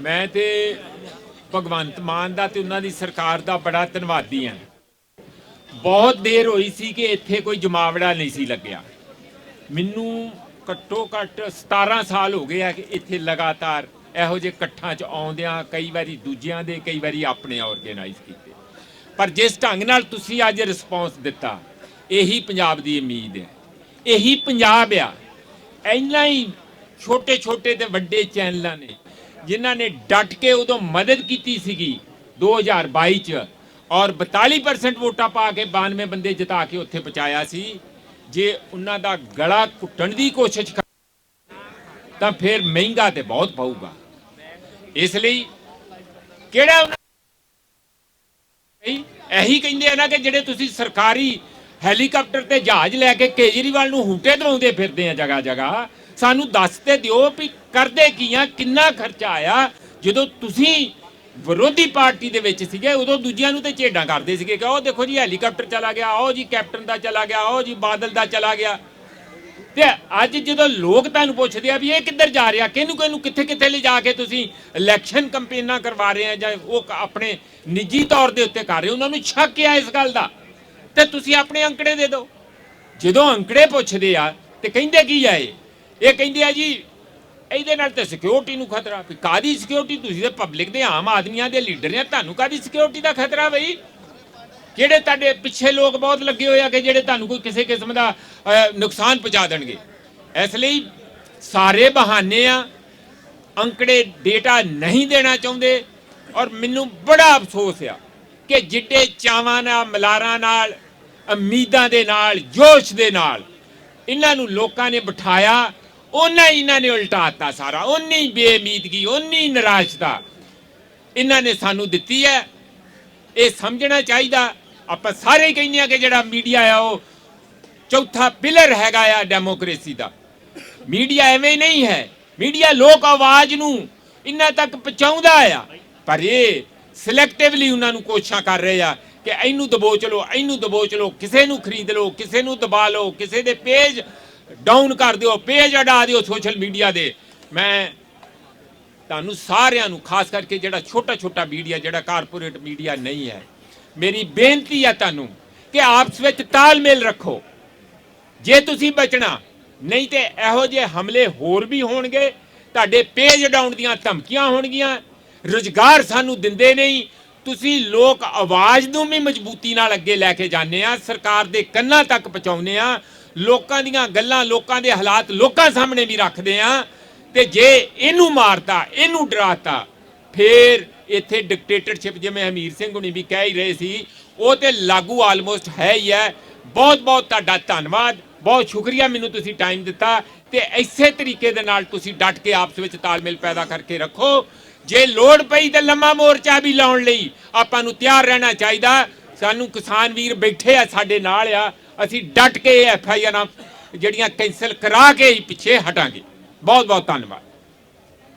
ਮੈਂ ਤੇ ਭਗਵੰਤ ਮਾਨ ਦਾ ਤੇ ਉਹਨਾਂ ਦੀ ਸਰਕਾਰ ਦਾ ਬੜਾ ਧੰਨਵਾਦੀ ਹਾਂ। ਬਹੁਤ ਦੇਰ ਹੋਈ ਸੀ ਕਿ ਇੱਥੇ ਕੋਈ ਜਮਾਵੜਾ ਨਹੀਂ ਸੀ ਲੱਗਿਆ। ਮੈਨੂੰ ਘੱਟੋ ਘੱਟ 17 ਸਾਲ ਹੋ ਗਏ ਆ ਕਿ ਇੱਥੇ ਲਗਾਤਾਰ ਇਹੋ ਜਿਹੇ ਇਕੱਠਾਂ 'ਚ ਆਉਂਦਿਆਂ, ਕਈ ਵਾਰੀ ਦੂਜਿਆਂ ਦੇ, ਕਈ ਵਾਰੀ ਆਪਣੇ ਆਰਗੇਨਾਈਜ਼ ਕੀਤੇ। ਪਰ ਜਿਸ ਢੰਗ ਨਾਲ ਤੁਸੀਂ ਅੱਜ ਰਿਸਪੌਂਸ ਦਿੱਤਾ, ਇਹੀ ਪੰਜਾਬ ਦੀ ਉਮੀਦ ਹੈ। ਇਹੀ ਪੰਜਾਬ ਆ। ਇੰਨਾ ਹੀ ਛੋਟੇ ਛੋਟੇ ਤੇ ਵੱਡੇ ਚੈਨਲਾਂ ਨੇ ਜਿਨ੍ਹਾਂ ਨੇ ਡਟ ਕੇ ਉਦੋਂ ਮਦਦ ਕੀਤੀ ਸੀਗੀ 2022 ਚ ਔਰ 42% ਵੋਟਾਂ ਪਾ ਕੇ 92 ਬੰਦੇ ਜਿਤਾ ਕੇ ਉੱਥੇ ਪਹੁੰਚਾਇਆ ਸੀ ਜੇ ਉਹਨਾਂ ਦਾ ਗਲਾ ਘੁੱਟਣ ਦੀ ਕੋਸ਼ਿਸ਼ ਤਾਂ ਫਿਰ ਮਹਿੰਗਾ ਤੇ ਬਹੁਤ ਪਊਗਾ ਇਸ ਲਈ ਕਿਹੜਾ ਉਹਨਾਂ ਇਹੀ ਕਹਿੰਦੇ ਆ ਨਾ ਕਿ ਜਿਹੜੇ ਤੁਸੀਂ ਸਰਕਾਰੀ ਹੈਲੀਕਾਪਟਰ ਤੇ ਜਹਾਜ਼ ਲੈ ਕੇ ਕੇਜਰੀਵਾਲ ਨੂੰ ਹੂਟੇ ਦਵਾਉਂਦੇ ਫਿਰਦੇ ਆ ਜਗਾ ਜਗਾ ਸਾਨੂੰ ਦੱਸ ਤੇ ਦਿਓ ਵੀ ਕਰਦੇ ਕੀ ਆ, ਕਿੰਨਾ ਖਰਚਾ ਆਇਆ। ਜਦੋਂ ਤੁਸੀਂ ਵਿਰੋਧੀ ਪਾਰਟੀ ਦੇ ਵਿੱਚ ਸੀਗੇ, ਉਦੋਂ ਦੂਜਿਆਂ ਨੂੰ ਤੇ ਝੇਡਾਂ ਕਰਦੇ ਸੀਗੇ ਕਿ ਉਹ ਦੇਖੋ ਜੀ ਹੈਲੀਕਾਪਟਰ ਚਲਾ ਗਿਆ, ਉਹ ਜੀ ਕੈਪਟਨ ਦਾ ਚਲਾ ਗਿਆ, ਉਹ ਜੀ ਬਾਦਲ ਦਾ ਚਲਾ ਗਿਆ। ਤੇ ਅੱਜ ਜਦੋਂ ਲੋਕ ਤੁਹਾਨੂੰ ਪੁੱਛਦੇ ਆ ਵੀ ਇਹ ਕਿੱਧਰ ਜਾ ਰਿਹਾ, ਕਿਹਨੂੰ ਕਿਹਨੂੰ ਕਿੱਥੇ ਕਿੱਥੇ ਲਿਜਾ ਕੇ ਤੁਸੀਂ ਇਲੈਕਸ਼ਨ ਕੰਪੇਨਾਂ ਕਰਵਾ ਰਹੇ ਆ ਜਾਂ ਉਹ ਆਪਣੇ ਨਿੱਜੀ ਤੌਰ ਦੇ ਉੱਤੇ ਕਰ ਰਹੇ ਹੋ, ਉਹਨਾਂ ਨੂੰ ਸ਼ੱਕ ਆ ਇਸ ਗੱਲ ਦਾ। ਤੇ ਤੁਸੀਂ ਆਪਣੇ ਅੰਕੜੇ ਦੇ ਦਿਓ। ਜਦੋਂ ਅੰਕੜੇ ਪੁੱਛਦੇ ਆ ਤੇ ਕਹਿੰਦੇ ਕੀ ਆ ਇਹ? ਇਹ ਕਹਿੰਦੇ ਆ ਜੀ, ਇਹਦੇ ਨਾਲ ਤਾਂ ਸਿਕਿਉਰਿਟੀ ਨੂੰ ਖਤਰਾ, ਵੀ ਕਾਦੀ ਸਿਕਿਉਰਿਟੀ ਤੁਸੀਂ ਤੇ ਪਬਲਿਕ ਦੇ ਆਮ ਆਦਮੀਆਂ ਦੇ ਲੀਡਰ ਆ ਤੁਹਾਨੂੰ ਕਾਦੀ ਸਿਕਿਉਰਿਟੀ ਦਾ ਖਤਰਾ ਬਈ? ਜਿਹੜੇ ਤੁਹਾਡੇ ਪਿੱਛੇ ਲੋਕ ਬਹੁਤ ਲੱਗੇ ਹੋਏ ਆ ਕਿ ਜਿਹੜੇ ਤੁਹਾਨੂੰ ਕੋਈ ਕਿਸੇ ਕਿਸਮ ਦਾ ਨੁਕਸਾਨ ਪਹੁੰਚਾ ਦੇਣਗੇ। ਇਸ ਲਈ ਸਾਰੇ ਬਹਾਨੇ ਆ, ਅੰਕੜੇ ਡੇਟਾ ਨਹੀਂ ਦੇਣਾ ਚਾਹੁੰਦੇ ਔਰ ਮੈਨੂੰ ਬੜਾ ਅਫਸੋਸ ਆ ਕਿ ਜਿੱਡੇ ਚਾਵਾਂ ਨਾਲ, ਮਲਾਰਾਂ ਨਾਲ, ਉਮੀਦਾਂ ਦੇ ਨਾਲ, ਜੋਸ਼ ਦੇ ਨਾਲ, ਇਹਨਾਂ ਨੂੰ ਲੋਕਾਂ ਨੇ ਬਿਠਾਇਆ ਉਹਨਾਂ ਹੀ ਇਹਨਾਂ ਨੇ ਉਲਟਾਤਾ ਸਾਰਾ ਉਨੀ ਬੇਉਮੀਦਗੀ ਉਨੀ ਨਿਰਾਸ਼ਤਾ। ਇਹਨਾਂ ਨੇ ਸਾਨੂੰ ਦਿੱਤੀ ਹੈ। ਇਹ ਸਮਝਣਾ ਚਾਹੀਦਾ। ਆਪਾਂ ਸਾਰੇ ਕਹਿੰਦੇ ਆ ਕਿ ਜਿਹੜਾ ਮੀਡੀਆ ਆ ਉਹ ਚੌਥਾ ਪਿਲਰ ਹੈਗਾ ਆ ਡੈਮੋਕ੍ਰੇਸੀ ਦਾ। ਮੀਡੀਆ ਐਵੇਂ ਨਹੀਂ ਹੈ। ਮੀਡੀਆ ਲੋਕ ਆਵਾਜ਼ ਨੂੰ ਇੰਨਾ ਤੱਕ ਪਹੁੰਚਾਉਂਦਾ ਆ। ਪਰ ਇਹ ਸਿਲੈਕਟਿਵਲੀ ਉਹਨਾਂ ਨੂੰ ਕੋਸ਼ਿਸ਼ਾਂ ਕਰ ਰਹੇ ਆ ਕਿ ਇਹਨੂੰ ਦਬੋਚ ਲਓ ਇਹਨੂੰ ਦਬੋਚ ਲਓ ਕਿਸੇ ਨੂੰ ਖਰੀਦ ਲਓ, ਕਿਸੇ ਨੂੰ ਦਬਾ ਲਓ, ਕਿਸੇ ਦੇ ਪੇਜ ਡਾਊਨ ਕਰ ਦਿਓ ਪੇਜ ਅਡਾ ਦਿਓ ਸੋਸ਼ਲ ਮੀਡੀਆ ਦੇ। ਮੈਂ ਤੁਹਾਨੂੰ ਸਾਰਿਆਂ ਨੂੰ, ਖਾਸ ਕਰਕੇ ਜਿਹੜਾ ਛੋਟਾ ਛੋਟਾ ਮੀਡੀਆ ਜਿਹੜਾ ਕਾਰਪੋਰੇਟ ਮੀਡੀਆ ਨਹੀਂ ਹੈ, ਮੇਰੀ ਬੇਨਤੀ ਹੈ ਤੁਹਾਨੂੰ ਕਿ ਆਪਸ ਵਿੱਚ ਤਾਲਮੇਲ ਰੱਖੋ। ਜੇ ਤੁਸੀਂ ਬਚਣਾ, ਨਹੀਂ ਤੇ ਇਹੋ ਜਿਹੇ ਹਮਲੇ ਹੋਰ ਵੀ ਹੋਣਗੇ, ਤੁਹਾਡੇ ਪੇਜ ਡਾਊਨ ਦੀਆਂ ਧਮਕੀਆਂ ਹੋਣਗੀਆਂ, ਰੁਜ਼ਗਾਰ ਸਾਨੂੰ ਦਿੰਦੇ ਨਹੀਂ, ਤੁਸੀਂ ਲੋਕ ਆਵਾਜ਼ ਨੂੰ ਵੀ ਮਜ਼ਬੂਤੀ ਨਾਲ ਅੱਗੇ ਲੈ ਕੇ ਜਾਂਦੇ ਆ, ਸਰਕਾਰ ਦੇ ਕੰਨਾਂ ਤੱਕ ਪਹੁੰਚਾਉਂਦੇ ਆ ਲੋਕਾਂ ਦੀਆਂ ਗੱਲਾਂ, ਲੋਕਾਂ ਦੇ ਹਾਲਾਤ ਲੋਕਾਂ ਸਾਹਮਣੇ ਵੀ ਰੱਖਦੇ ਆ ਤੇ ਜੇ ਇਹਨੂੰ ਮਾਰਤਾ, ਇਹਨੂੰ ਡਰਾਤਾ, ਫੇਰ ਇੱਥੇ ਡਿਕਟੇਟਰਸ਼ਿਪ ਜਿਵੇਂ ਹਮੀਰ ਸਿੰਘ ਹੁਣੀ ਵੀ ਕਹਿ ਹੀ ਰਹੇ ਸੀ, ਉਹ ਤੇ ਲਾਗੂ ਆਲਮੋਸਟ ਹੈ ਹੀ ਹੈ। ਬਹੁਤ ਬਹੁਤ ਤੁਹਾਡਾ ਧੰਨਵਾਦ, ਬਹੁਤ ਸ਼ੁਕਰੀਆ ਮੈਨੂੰ ਤੁਸੀਂ ਟਾਈਮ ਦਿੱਤਾ ਤੇ ਇਸੇ ਤਰੀਕੇ ਦੇ ਨਾਲ ਤੁਸੀਂ ਡਟ ਕੇ ਆਪਸ ਵਿੱਚ ਤਾਲਮੇਲ ਪੈਦਾ ਕਰਕੇ ਰੱਖੋ। ਜੇ ਲੋੜ ਪਈ ਤਾਂ ਲੰਮਾ ਮੋਰਚਾ ਵੀ ਲਾਉਣ ਲਈ ਆਪਾਂ ਨੂੰ ਤਿਆਰ ਰਹਿਣਾ ਚਾਹੀਦਾ। ਸਾਨੂੰ ਕਿਸਾਨ ਵੀਰ ਬੈਠੇ ਆ ਸਾਡੇ ਨਾਲ ਆ ਅਸੀਂ ਡਟ ਕੇ ਐਫ ਆਈ ਆਰਾਂ ਜਿਹੜੀਆਂ ਕੈਂਸਲ ਕਰਾ ਕੇ ਪਿੱਛੇ ਹਟਾਂਗੇ। ਬਹੁਤ ਬਹੁਤ ਧੰਨਵਾਦ।